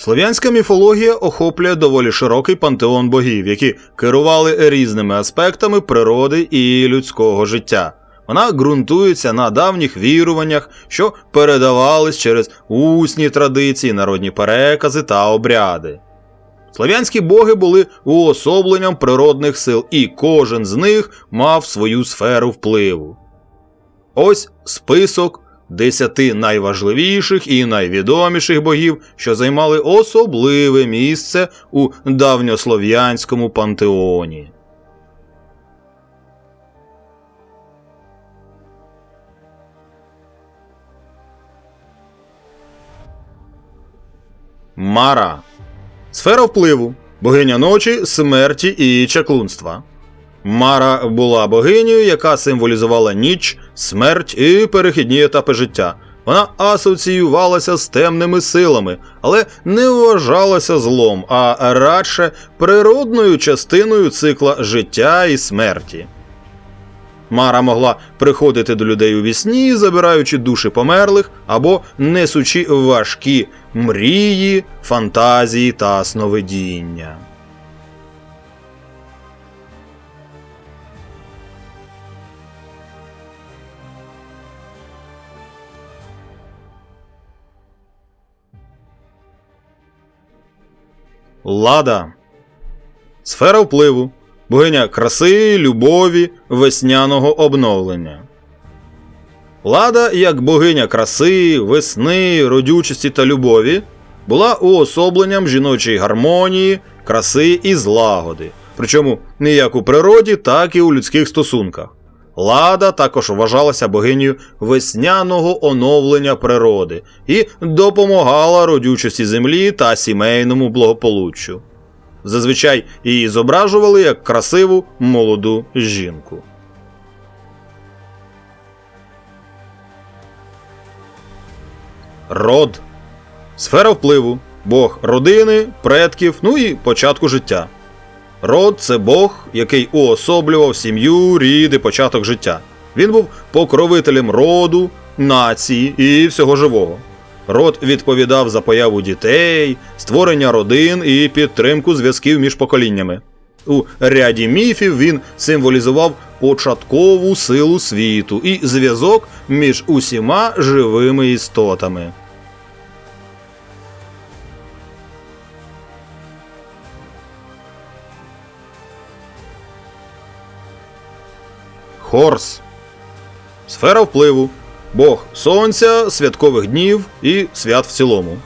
Слов'янська міфологія охоплює доволі широкий пантеон богів, які керували різними аспектами природи і людського життя. Вона ґрунтується на давніх віруваннях, що передавались через усні традиції, народні перекази та обряди. Слов'янські боги були уособленням природних сил, і кожен з них мав свою сферу впливу. Ось список десяти найважливіших і найвідоміших богів, що займали особливе місце у давньослов'янському пантеоні. Мара. Сфера впливу. Богиня ночі, смерті і чаклунства. Мара була богинею, яка символізувала ніч, смерть і перехідні етапи життя. Вона асоціювалася з темними силами, але не вважалася злом, а радше природною частиною цикла життя і смерті. Мара могла приходити до людей у вісні, забираючи душі померлих або несучи важкі мрії, фантазії та сновидіння. Лада. Сфера впливу. Богиня краси, любові, весняного обновлення. Лада, як богиня краси, весни, родючості та любові, була уособленням жіночої гармонії, краси і злагоди, причому не як у природі, так і у людських стосунках. Лада також вважалася богинею весняного оновлення природи і допомагала родючості землі та сімейному благополуччю. Зазвичай її зображували як красиву молоду жінку. Род. Сфера впливу. Бог родини, предків, ну і початку життя. Род це Бог, який уособлював сім'ю, рід і початок життя. Він був покровителем роду, нації і всього живого. Род відповідав за появу дітей, створення родин і підтримку зв'язків між поколіннями. У ряді міфів він символізував початкову силу світу і зв'язок між усіма живими істотами. Хорс. Сфера впливу. Бог сонця, святкових днів і свят в цілому.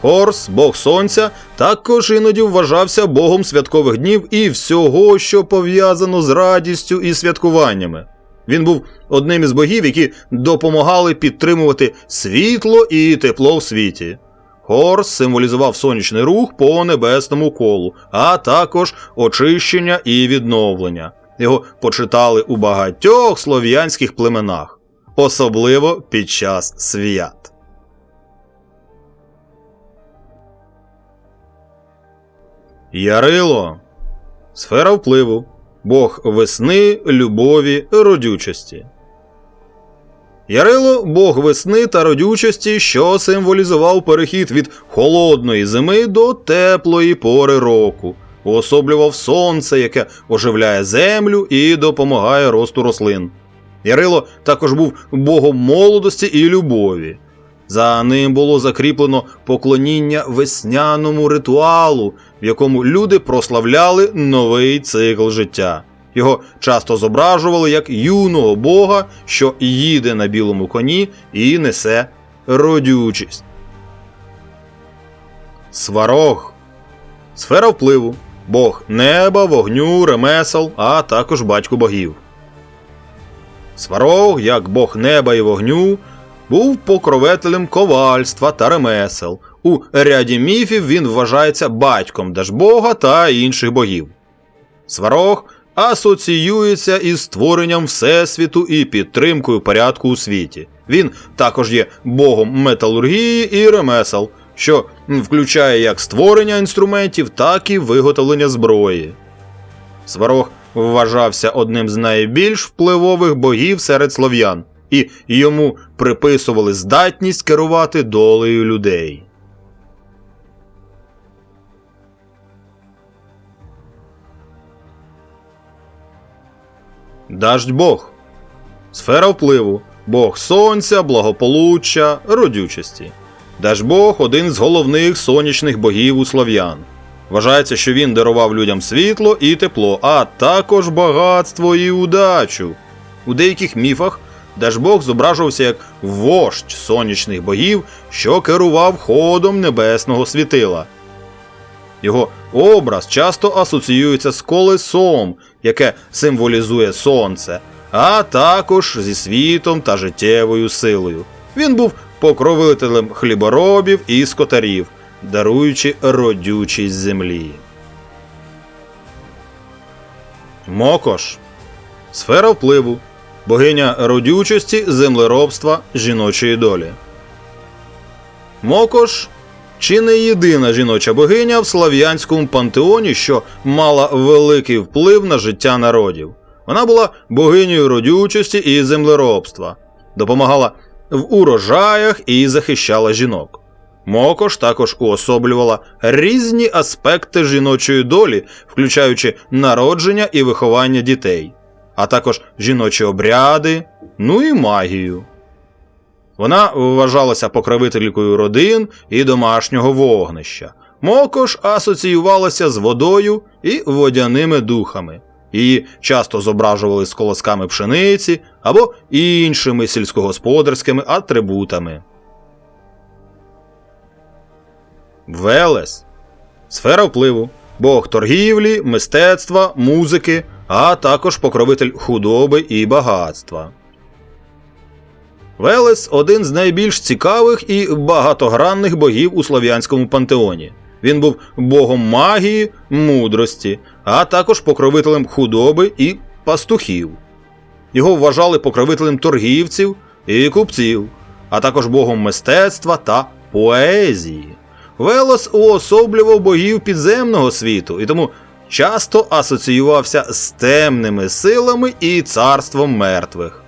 Хорс, Бог Сонця, також іноді вважався богом святкових днів і всього, що пов'язано з радістю і святкуваннями. Він був одним із богів, які допомагали підтримувати світло і тепло в світі. Хорс символізував сонячний рух по небесному колу, а також очищення і відновлення. Його почитали у багатьох слов'янських племенах, особливо під час свят. Ярило сфера впливу, бог весни, любові, родючості. Ярило бог весни та родючості, що символізував перехід від холодної зими до теплої пори року уособлював сонце, яке оживляє землю і допомагає росту рослин. Ярило також був богом молодості і любові. За ним було закріплено поклоніння весняному ритуалу, в якому люди прославляли новий цикл життя. Його часто зображували як юного бога, що їде на білому коні і несе родючість. Сварог сфера впливу бог неба, вогню, ремесел, а також батько богів. Сварог, як бог неба і вогню, був покровителем ковальства та ремесел. У ряді міфів він вважається батьком Дажбога та інших богів. Сварог асоціюється із створенням Всесвіту і підтримкою порядку у світі. Він також є богом металургії і ремесел, що включає як створення інструментів, так і виготовлення зброї. Сварог вважався одним з найбільш впливових богів серед слов'ян, і йому приписували здатність керувати долею людей. Даждь Бог сфера впливу, Бог сонця, благополуччя, родючості. Дажбог один з головних сонячних богів у слов'ян. Вважається, що він дарував людям світло і тепло, а також багатство і удачу. У деяких міфах Дажбог зображувався як вождь сонячних богів, що керував ходом небесного світила. Його образ часто асоціюється з колесом, яке символізує сонце, а також зі світом та життєвою силою. Він був покровителем хліборобів і скотарів, даруючи родючість землі. Мокош сфера впливу, богиня родючості, землеробства, жіночої долі. Мокош чи не єдина жіноча богиня в слав'янському пантеоні, що мала великий вплив на життя народів. Вона була богинею родючості і землеробства, допомагала в урожаях і захищала жінок. Мокош також уособлювала різні аспекти жіночої долі, включаючи народження і виховання дітей, а також жіночі обряди, ну і магію. Вона вважалася покровителькою родин і домашнього вогнища. Мокош асоціювалася з водою і водяними духами. Її часто зображували з колосками пшениці або іншими сільськогосподарськими атрибутами. Велес сфера впливу, бог торгівлі, мистецтва, музики, а також покровитель худоби і багатства. Велес один з найбільш цікавих і багатогранних богів у слов'янському пантеоні. Він був богом магії, мудрості, а також покровителем худоби і пастухів. Його вважали покровителем торгівців і купців, а також богом мистецтва та поезії. Велос уособлював богів підземного світу і тому часто асоціювався з темними силами і царством мертвих.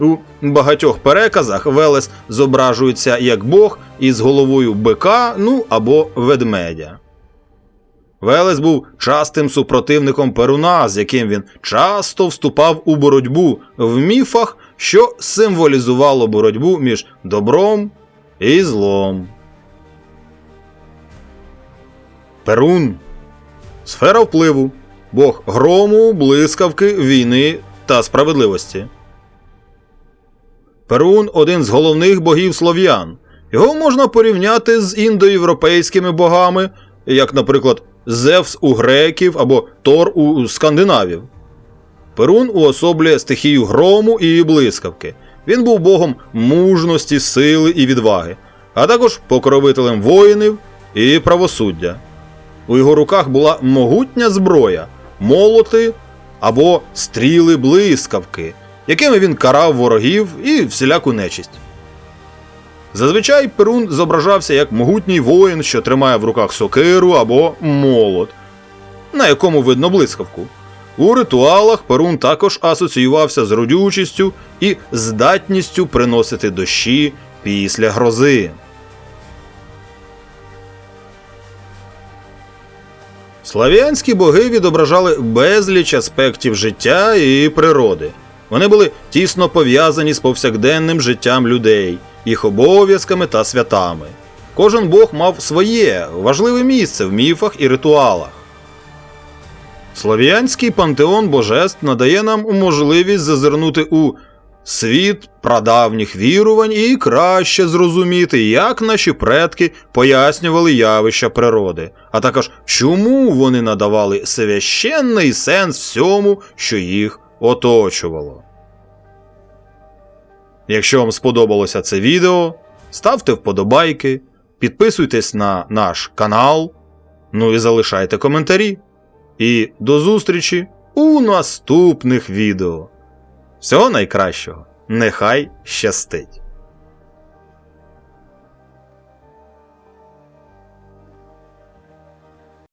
У багатьох переказах Велес зображується як бог із головою бика, ну або ведмедя. Велес був частим супротивником Перуна, з яким він часто вступав у боротьбу в міфах, що символізувало боротьбу між добром і злом. Перун сфера впливу, бог грому, блискавки, війни та справедливості. Перун один з головних богів слов'ян. Його можна порівняти з індоєвропейськими богами, як, наприклад, Зевс у греків або Тор у скандинавів. Перун уособлює стихію грому і блискавки. Він був богом мужності, сили і відваги, а також покровителем воїнів і правосуддя. У його руках була могутня зброя, молоти або стріли блискавки, якими він карав ворогів і всіляку нечисть. Зазвичай Перун зображався як могутній воїн, що тримає в руках сокиру або молот, на якому видно блискавку. У ритуалах Перун також асоціювався з родючістю і здатністю приносити дощі після грози. Слав'янські боги відображали безліч аспектів життя і природи. Вони були тісно пов'язані з повсякденним життям людей, їх обов'язками та святами. Кожен бог мав своє важливе місце в міфах і ритуалах. Слов'янський пантеон божеств надає нам можливість зазирнути у світ прадавніх вірувань і краще зрозуміти, як наші предки пояснювали явища природи, а також чому вони надавали священний сенс всьому, що їх оточувало. Якщо вам сподобалося це відео, ставте вподобайки, підписуйтесь на наш канал, ну і залишайте коментарі. І до зустрічі у наступних відео. Всього найкращого! Нехай щастить!